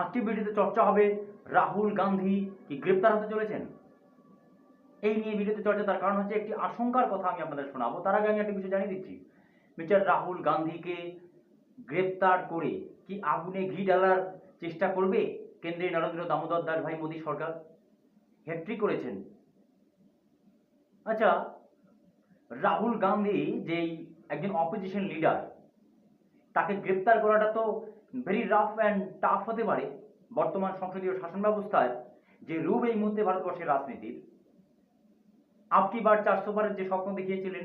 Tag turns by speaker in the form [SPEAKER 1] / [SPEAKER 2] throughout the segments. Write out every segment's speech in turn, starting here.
[SPEAKER 1] আজকের ভিডিওতে চর্চা হবে। রাহুল গান্ধী কি গ্রেপ্তার হতে চলেছেন? এই নিয়ে ভিডিওতে চর্চা, তার কারণ হচ্ছে একটি আশঙ্কার কথা আমি আপনাদের শোনাবো। তার আগে আমি একটা বিষয় জানিয়ে দিচ্ছি। মিস্টার রাহুল গান্ধীকে গ্রেপ্তার করে কি আগুনে ঘি ঢালার চেষ্টা করবে কেন্দ্রীয় নরেন্দ্র দামোদর দাস ভাই মোদী সরকার? হ্যাট্রিক করেছেন। আচ্ছা রাহুল গান্ধী যেই একজন অপোজিশন লিডার তাকে গ্রেপ্তার করাটা তো ভেরি রাফ অ্যান্ড টাফ হতে পারে। বর্তমান সংসদীয় শাসন ব্যবস্থায় যে রূপ এই মুহূর্তে ভারতবর্ষের রাজনীতির, আপকি বার চারশো বারের যে স্বপ্ন দেখিয়েছিলেন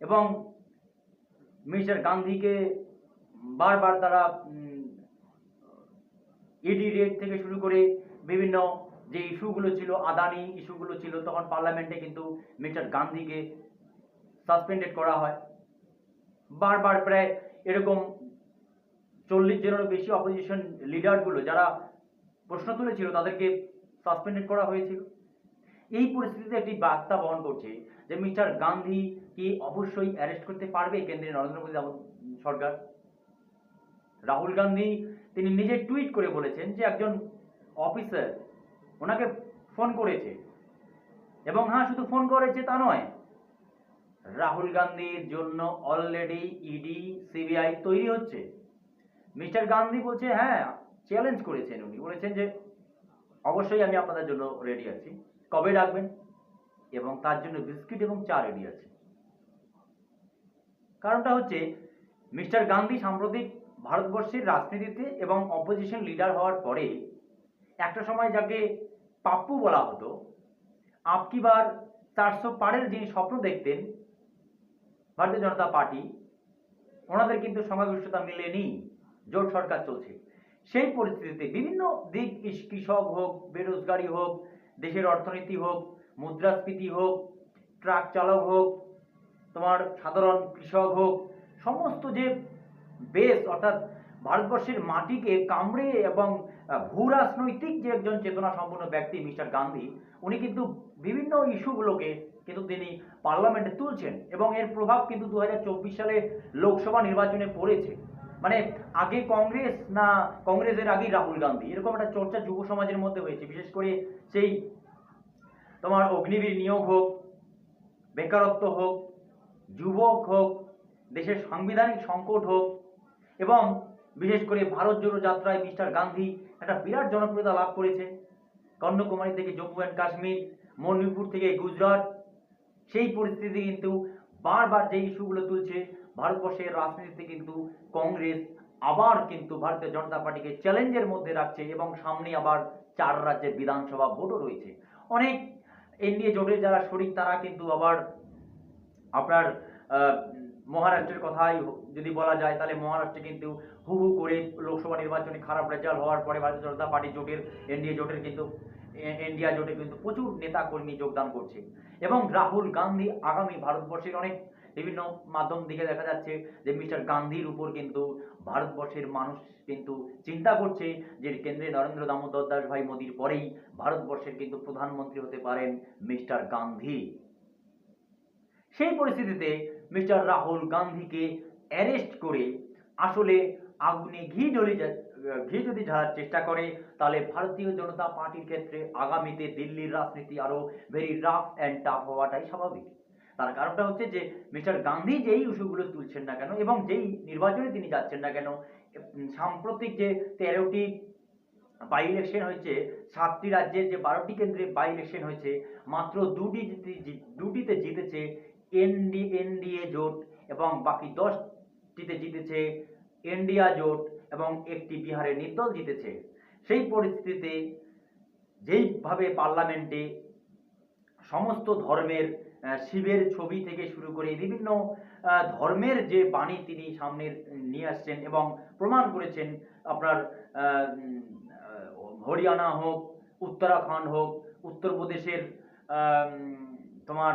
[SPEAKER 1] এবং মিস্টার গান্ধীকে বারবার তারা ইডি রেড থেকে শুরু করে বিভিন্ন যে ইস্যুগুলো ছিল, আদানি ইস্যুগুলো ছিল, তখন পার্লামেন্টে কিন্তু মিস্টার গান্ধীকে সাসপেন্ডেড করা হয়। বারবার প্রায় এরকম চল্লিশ জনেরও বেশি অপোজিশন লিডারগুলো যারা প্রশ্ন তুলেছিল তাদেরকে সাসপেন্ডেড করা হয়েছিল। এই পরিস্থিতিতে একটি বার্তা বহন করছে যে মিস্টার গান্ধী কি অবশ্যই অ্যারেস্ট করতে পারবে কেন্দ্রের নরেন্দ্র মোদী সরকার? রাহুল গান্ধী তিনি নিজে টুইট করে বলেছেন যে একজন অফিসার ওনাকে ফোন করেছে। এবং হ্যাঁ শুধু ফোন করেছে তা নয় রাহুল গান্ধীর জন্য অলরেডি ইডি সিবিআই তৈরি হচ্ছে। মিস্টার গান্ধী বলছে হ্যাঁ চ্যালেঞ্জ করেছেন উনি। বলেছেন যে, অবশ্যই আমি আপনাদের জন্য রেডি আছি। কবে ডাকবেন এবং তার জন্য বিস্কিট এবং চা রেডি আছে। কারণটা হচ্ছে, মিস্টার গান্ধী সাম্প্রতিক ভারতবর্ষের রাজনীতিতে এবং অপোজিশন লিডার হওয়ার পরে, একটা সময় যাকে পাপ্পু বলা হতো, আপকি বার চারশো পারের যিনি স্বপ্ন দেখতেন ভারতীয় জনতা পার্টি, ওনাদের কিন্তু সংখ্যাগরিষ্ঠতা মিলেনি, জোট সরকার চলছে। সেই পরিস্থিতিতে বিভিন্ন দিক কৃষক হোক, বেরোজগারি হোক, দেশের অর্থনীতি হোক, মুদ্রাস্ফীতি হোক, ট্রাক চালক হোক, তোমার সাধারণ কৃষক হোক, সমস্ত যে বেস, অর্থাৎ ভারতবর্ষের মাটিকে কামড়ে এবং আহ, ভূরাজনৈতিক যে একজন চেতনা সম্পন্ন ব্যক্তি মিস্টার গান্ধী উনি কিন্তু বিভিন্ন ইস্যুগুলোকে কিন্তু তিনি পার্লামেন্টে তুলছেন এবং এর প্রভাব কিন্তু দু সালে লোকসভা নির্বাচনে পড়েছে। মানে আগে কংগ্রেস না কংগ্রেসের আগেই রাহুল গান্ধী এরকম একটা চর্চা যুব সমাজের মধ্যে হয়েছে। বিশেষ করে সেই তোমার অগ্নিবীর নিয়োগ হোক বেকারত্ব হোক যুবক হোক দেশের সাংবিধানিক সংকট হোক এবং বিশেষ করে ভারত জোড়ো যাত্রায় মিস্টার গান্ধী একটা বিরাট জনপ্রিয়তা লাভ করেছে। কন্যাকুমারী থেকে জম্মু অ্যান্ড কাশ্মীর, মণিপুর থেকে গুজরাট। সেই পরিস্থিতি কিন্তু বারবার যে ইস্যুগুলো তুলছে, ভারতবর্ষের রাজনীতিতে কিন্তু কংগ্রেস আবার কিন্তু ভারতীয় জনতা পার্টিকে চ্যালেঞ্জের মধ্যে রাখছে এবং সামনে আবার চার রাজ্যের বিধানসভা ভোটও রয়েছে। অনেক এনডিএ জোটের যারা শরিক, তারা কিন্তু আবার আপনার মহারাষ্ট্রের কথাই যদি বলা যায়, তাহলে মহারাষ্ট্রে কিন্তু হু হু করে লোকসভা নির্বাচনে খারাপ রেজাল্ট হওয়ার পরে ভারতীয় জনতা পার্টি জোটের, এনডিএ জোটের কিন্তু ইন্ডিয়া জোটে কিন্তু প্রচুর নেতা কর্মী যোগদান করছে। এবং রাহুল গান্ধী আগামী ভারতবর্ষের অনেক বিভিন্ন মাধ্যম দিকে দেখা যাচ্ছে যে মিস্টার গান্ধীর উপর কিন্তু ভারতবর্ষের মানুষ কিন্তু চিন্তা করছে যে কেন্দ্রে নরেন্দ্র দামোদর দাস ভাই মোদীর পরেই ভারতবর্ষের কিন্তু প্রধানমন্ত্রী হতে পারেন মিস্টার গান্ধী। সেই পরিস্থিতিতে মিস্টার রাহুল গান্ধীকে অ্যারেস্ট করে আসলে আগুনে ঘি ঢলে ঘি যদি ঝাড়ার চেষ্টা করে, তাহলে ভারতীয় জনতা পার্টির ক্ষেত্রে আগামীতে দিল্লির রাজনীতি আরও ভেরি রাফ অ্যান্ড টাফ হওয়াটাই স্বাভাবিক। তার কারণটা হচ্ছে যে, মিস্টার গান্ধী যেই ইস্যুগুলো তুলছেন না কেন এবং যেই নির্বাচনে তিনি যাচ্ছেন না কেন সাম্প্রতিক যে তেরোটি বাই ইলেকশন হয়েছে, সাতটি রাজ্যের যে বারোটি কেন্দ্রে বাই ইলেকশন হয়েছে, মাত্র দুটি দুটিতে জিতেছে এনডি, এনডিএ জোট এবং বাকি দশটিতে জিতেছে ইন্ডিয়া জোট এবং একটি বিহারের নির্দল জিতেছে। সেই পরিস্থিতিতে যেইভাবে পার্লামেন্টে সমস্ত ধর্মের শিবের ছবি থেকে শুরু করে বিভিন্ন ধর্মের যে বাণী তিনি সামনে নিয়ে আসছেন এবং প্রমাণ করেছেন, আপনার হরিয়ানা হোক, উত্তরাখণ্ড হোক, উত্তরপ্রদেশের তোমার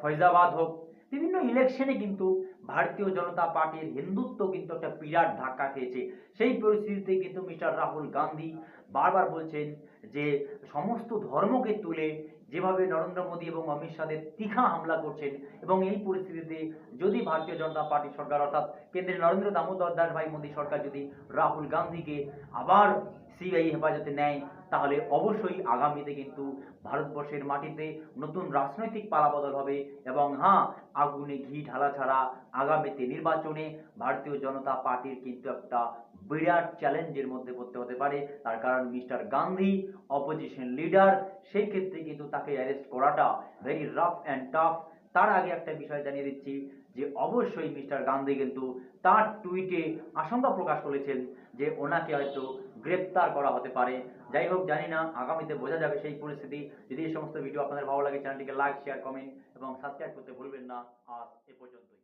[SPEAKER 1] ফৈজাবাদ হোক, বিভিন্ন ইলেকশনে কিন্তু ভারতীয় জনতা পার্টির হিন্দুত্ব কিন্তু একটা বিরাট ধাক্কা খেয়েছে। সেই পরিস্থিতিতে কিন্তু মিস্টার রাহুল গান্ধী বারবার বলছেন যে, সমস্ত ধর্মকে তুলে যেভাবে নরেন্দ্র মোদী এবং অমিত শাহের তীখা হামলা করছেন এবং এই পরিস্থিতিতে যদি ভারতীয় জনতা পার্টি সরকার, অর্থাৎ কেন্দ্রের নরেন্দ্র দামোদর দাস ভাই মোদী সরকার যদি রাহুল গান্ধীকে আবার সিবিআই হেফাজতে নেয় তাহলে অবশ্যই আগামীতে কিন্তু ভারতবর্ষের মাটিতে নতুন রাজনৈতিক পালাবদল হবে এবং হ্যাঁ আগুনে ঘি ঢালা ছাড়া আগামীতে নির্বাচনে ভারতীয় জনতা পার্টির কিন্তু একটা বিরাট চ্যালেঞ্জের মধ্যে পড়তে হতে পারে। তার কারণ মিস্টার গান্ধী অপোজিশন লিডার সেই ক্ষেত্রে কিন্তু তাকে অ্যারেস্ট করাটা ভেরি রাফ অ্যান্ড টাফ তার আগে একটা বিষয় জানিয়ে দিচ্ছি যে অবশ্যই মিস্টার গান্ধী কিন্তু তার টুইটে আশঙ্কা প্রকাশ করেছেন যে ওনাকে হয়তো গ্রেপ্তার করা হতে পারে। যাই হোক, জানি না, আগামীতে বোঝা যাবে সেই পরিস্থিতি। যদি এই সমস্ত ভিডিও আপনাদের ভালো লাগে চ্যানেলটিকে লাইক শেয়ার কমেন্ট এবং সাবস্ক্রাইব করতে ভুলবেন না। আর এ পর্যন্তই।